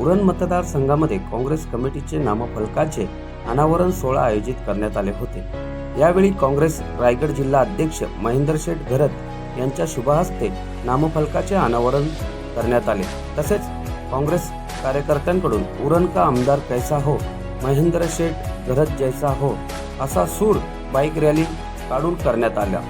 उरण मतदारसंघामध्ये काँग्रेस कमिटीचे नामफलकाचे अनावरण सोहळा आयोजित करण्यात आले होते. यावेळी काँग्रेस रायगड जिल्हा अध्यक्ष महेंद्र शेठ घरत यांच्या शुभहस्ते नामफलकाचे अनावरण करण्यात आले. तसेच काँग्रेस कार्यकर्त्यांकडून उरण का आमदार कैसा हो महेंद्र शेठ घरत जैसा हो असा सूर बाईक रॅली काढून करण्यात आला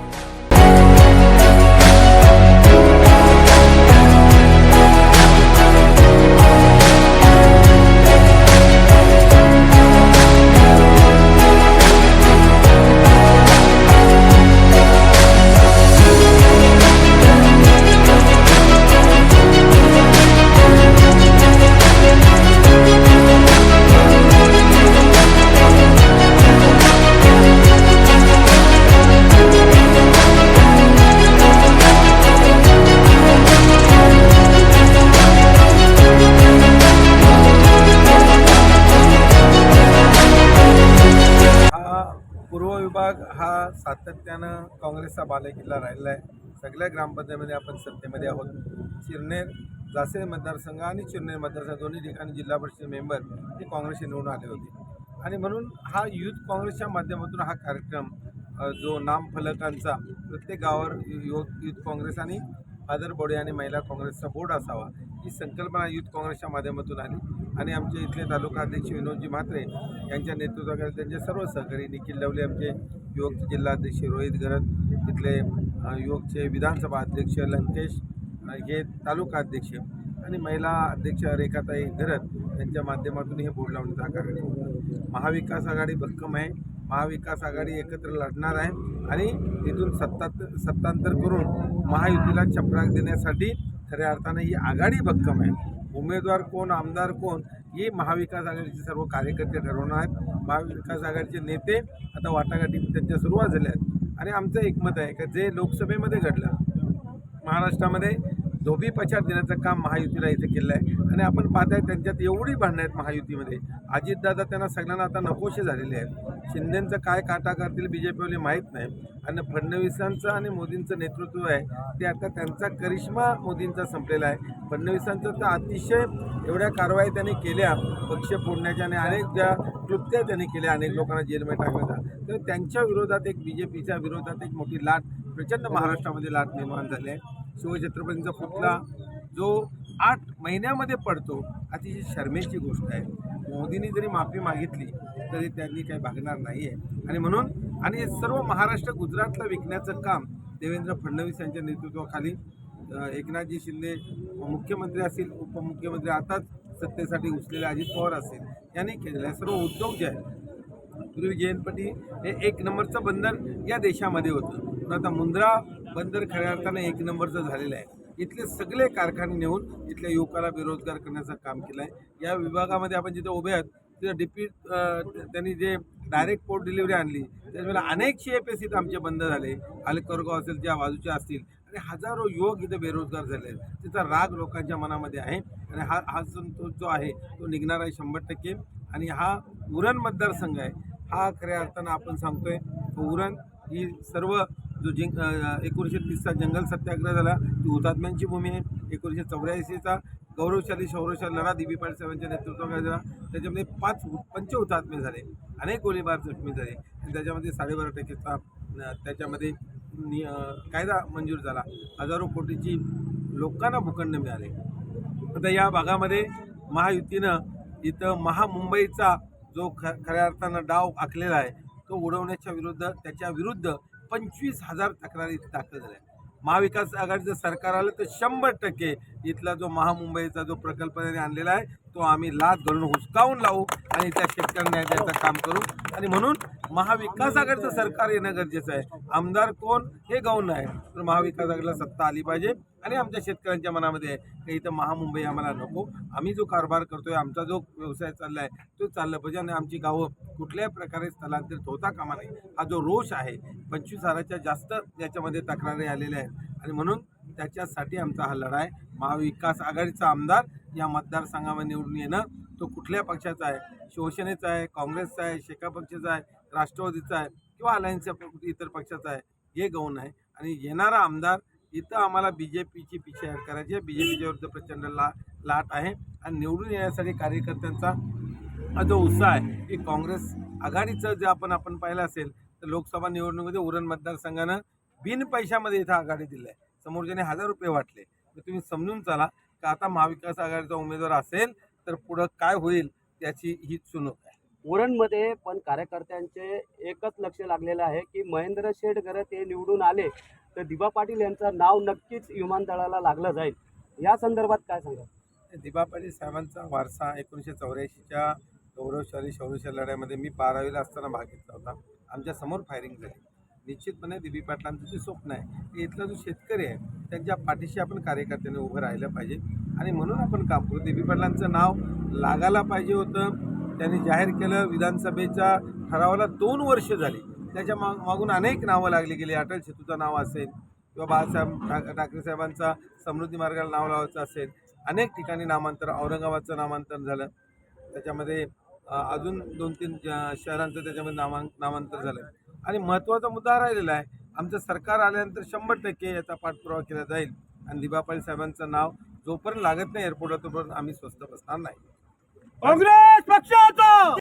विभाग हा सातत्यानं काँग्रेसचा बालेकिल्ला राहिलेला आहे. सगळ्या ग्रामपंचायतीमध्ये आपण सत्तेमध्ये आहोत. चिरनेर जासे मतदारसंघ आणि चिरनेर मतदारसंघ दोन्ही ठिकाणी जिल्हा परिषद मेंबर हे काँग्रेसचे निवडून आले होते. आणि म्हणून हा युथ काँग्रेसच्या माध्यमातून हा कार्यक्रम जो नामफलकांचा प्रत्येक गावावर युथ युथ काँग्रेस आणि फादर बोडे आणि महिला काँग्रेसचा बोर्ड असावा ही संकल्पना युथ काँग्रेसच्या माध्यमातून आली. आणि आमचे इथले तालुका अध्यक्ष विनोदजी म्हात्रे यांच्या नेतृत्वाखाली त्यांचे सर्व सहकारी निखिल लवले आमचे युवकचे जिल्हा अध्यक्ष रोहित गरत इथले युवकचे विधानसभा अध्यक्ष लंकेश हे तालुका अध्यक्ष आणि महिला अध्यक्ष रेखाताई धरत यांच्या माध्यमातून हे बोर्ड लावण्यात हा महाविकास आघाडी भक्कम आहे. महाविकास आघाडी एकत्र लढणार आहे. आणि तिथून सत्ता सत्तांतर करून महायुतीला चपराक देण्यासाठी खऱ्या अर्थानं ही आघाडी भक्कम आहे. उमेदवार कोण आमदार कोण ही महाविकास आघाडीचे सर्व कार्यकर्ते ठरवणार आहेत. महाविकास आघाडीचे नेते आता वाटाघाटी त्यांच्या सुरुवात झाल्या आहेत. आणि आमचं एकमत आहे का जे लोकसभेमध्ये घडलं महाराष्ट्रामध्ये धोबी पछाड देण्याचं काम महायुतीला इथे केलं आहे. आणि आपण पाहताय त्यांच्यात एवढी भांडणं आहेत महायुतीमध्ये. अजितदादा त्यांना सगळ्यांना आता नकोशे झालेले आहेत. शिंदेंचं काय काटा करतील बी जे पीवाले माहीत नाही. आणि फडणवीसांचं आणि मोदींचं नेतृत्व आहे ते आता त्यांचा करिश्मा मोदींचा संपलेला आहे. फडणवीसांचं तर अतिशय एवढ्या कारवाई त्यांनी केल्या पक्ष फोडण्याच्या आणि अनेक ज्या कृत्या त्यांनी केल्या अनेक लोकांना जेलमध्ये टाकण्याचा. तर त्यांच्या विरोधात एक बी जे पीच्या विरोधात एक मोठी लाट प्रचंड महाराष्ट्रामध्ये लाट निर्माण झाली आहे. शिवछत्रपतींचा पुतळा जो आठ महिन्यामध्ये पडतो अतिशय शर्मेची गोष्ट आहे. मोदींनी जरी माफी मागितली तरी त्यांनी काही भागणार नाही आहे आणि म्हणून आणि हे सर्व महाराष्ट्र गुजरातला विकण्याचं काम देवेंद्र फडणवीस यांच्या नेतृत्वाखाली एकनाथजी शिंदे मुख्यमंत्री असतील उपमुख्यमंत्री आताच सत्तेसाठी उचलेले अजित पवार असतील यांनी केलेलं आहे सर्व उद्योग जे आहेत पूर्वी जयंतपटी हे एक नंबरचं बंदर या देशामध्ये होतं. पण आता मुंद्रा बंदर खऱ्या अर्थानं एक नंबरचं झालेलं आहे. इथले सगळे कारखाने नेऊन इथल्या युवकाला बेरोजगार करण्याचं काम केलं आहे या विभागामध्ये आपण जिथे उभे आहात तिथं डिपी त्यांनी जे डायरेक्ट पोर्ट डिलिव्हरी आणली त्याच्यामुळे अनेक सी एफ एस इथं आमचे बंद झाले. आलेकरगाव असेल ज्या बाजूच्या असतील आणि हजारो युवक इथे बेरोजगार झाले आहेत. त्याचा राग लोकांच्या मनामध्ये आहे आणि हा हा संतोष जो आहे तो निघणार आहे शंभर टक्के. आणि हा उरण मतदारसंघ आहे. हा खऱ्या अर्थानं आपण सांगतोय उरण ही सर्व जो जिंक एकोणीसशे तीसचा जंगल सत्याग्रह झाला ती हुतात्म्यांची भूमी आहे. एकोणीसशे चौऱ्याऐंशीचा गौरवशाली शौरवशाली लढा दिबी पाटील साहेबांच्या नेतृत्वाखाली झाला. त्याच्यामध्ये पाच पंच हुतात्मे झाले. अनेक गोळीबार जखमी झाले. आणि त्याच्यामध्ये साडेबारा टक्केचा त्याच्यामध्ये नि कायदा मंजूर झाला. हजारो कोटीची लोकांना भूखंड मिळाले. आता या भागामध्ये महायुतीनं इथं महामुंबईचा जो ख खऱ्या अर्थानं डाव आखलेला आहे तो उडवण्याच्या विरुद्ध त्याच्या विरुद्ध पंचवीस हजार तक्रारी इथे दाखल झाल्या. महाविकास आघाडीचं सरकार आलं तर शंभर टक्के इथला जो महामुंबईचा जो प्रकल्प त्यांनी आणलेला आहे तो आम्ही लाद घालून हुसकावून लावू आणि त्या शेतकऱ्यांना द्यायचं काम करू. आणि म्हणून महाविकास आघाडीचं सरकार येणं गरजेचं आहे. आमदार कोण हे गौण आहे तर महाविकास आघाडीला सत्ता आली पाहिजे आणि आमच्या शेतकऱ्यांच्या मनामध्ये आहे की इथं महामुंबई आम्हाला नको. आम्ही जो कारभार करतोय आमचा जो व्यवसाय चालला आहे तो चालला पाहिजे आणि आमची गावं कुठल्याही प्रकारे स्थलांतरित होता कामा नये. हा जो रोष आहे पंचवीस हजाराच्या जास्त याच्यामध्ये तक्रारी आलेल्या आहेत. आणि म्हणून त्याच्यासाठी आमचा हा लढा आहे. महाविकास आघाडीचा आमदार या मतदारसंघामध्ये निवडून येणं तो कुठल्या पक्षाचा आहे? शिवसेनेचा आहे काँग्रेसचा आहे शेका पक्षाचा आहे राष्ट्रवादीचा आहे किंवा अलायन्सच्या इतर पक्षाचा आहे? हे गौण आहे. आणि येणारा आमदार इथं आम्हाला बी जे पीची पिछेहाट करायची आहे. बी जे पीच्या विरुद्ध प्रचंड ला लाट आहे. आणि निवडून येण्यासाठी कार्यकर्त्यांचा हा जो उत्साह आहे की काँग्रेस आघाडीचं जे आपण आपण पाहिलं असेल तर लोकसभा निवडणुकीमध्ये उरण मतदारसंघानं बिन पैशामध्ये इथं आघाडी दिली आहे. समोरच्याने हजार रुपये वाटले. तर तुम्ही समजून चला का आता महाविकास आघाडीचा उमेदवार असेल तर पुढं काय होईल त्याची ही चुनूक आहे. उरणमध्ये पण कार्यकर्त्यांचे एकच लक्ष लागलेलं आहे की महेंद्र शेठ गरत हे निवडून आले तर दिबा पाटील यांचं नाव नक्कीच विमानतळाला लागलं जाईल. या संदर्भात काय सांगा दिबा पाटील साहेबांचा वारसा एकोणीसशे चौऱ्याऐंशीच्या गौरवशाली शौर्यशाली लढ्यामध्ये मी बारावीला असताना भाग घेतला होता. आमच्यासमोर फायरिंग झाली. निश्चितपणे दिबी पाटलांचं जे स्वप्न आहे की इथला जो शेतकरी आहे त्यांच्या पाठीशी आपण कार्यकर्त्यांनी उभं राहिलं पाहिजे. आणि म्हणून आपण काम करू. दिबी पाटलांचं नाव लागायला पाहिजे होतं. त्यांनी जाहीर केलं विधानसभेच्या ठरावाला दोन वर्ष झाली. त्याच्या माग मागून अनेक नावं लागली गेली. अटल सेतूचं नाव असेल किंवा बाळासाहेब ठाक ठाकरे साहेबांचा समृद्धी मार्गाला नाव लावायचं असेल अनेक ठिकाणी नामांतर औरंगाबादचं नामांतर झालं. त्याच्यामध्ये अजून दोन तीन शहरांचं त्याच्यामध्ये नामां नामांतर झालं. आणि महत्त्वाचा मुद्दा राहिलेला आहे आमचं सरकार आल्यानंतर शंभर टक्के याचा पाठपुरावा केला जाईल. आणि दिबापाळी साहेबांचं नाव जोपर्यंत लागत नाही एअरपोर्टला तोपर्यंत आम्ही स्वस्त बसणार नाही. काँग्रेस पक्षाचा!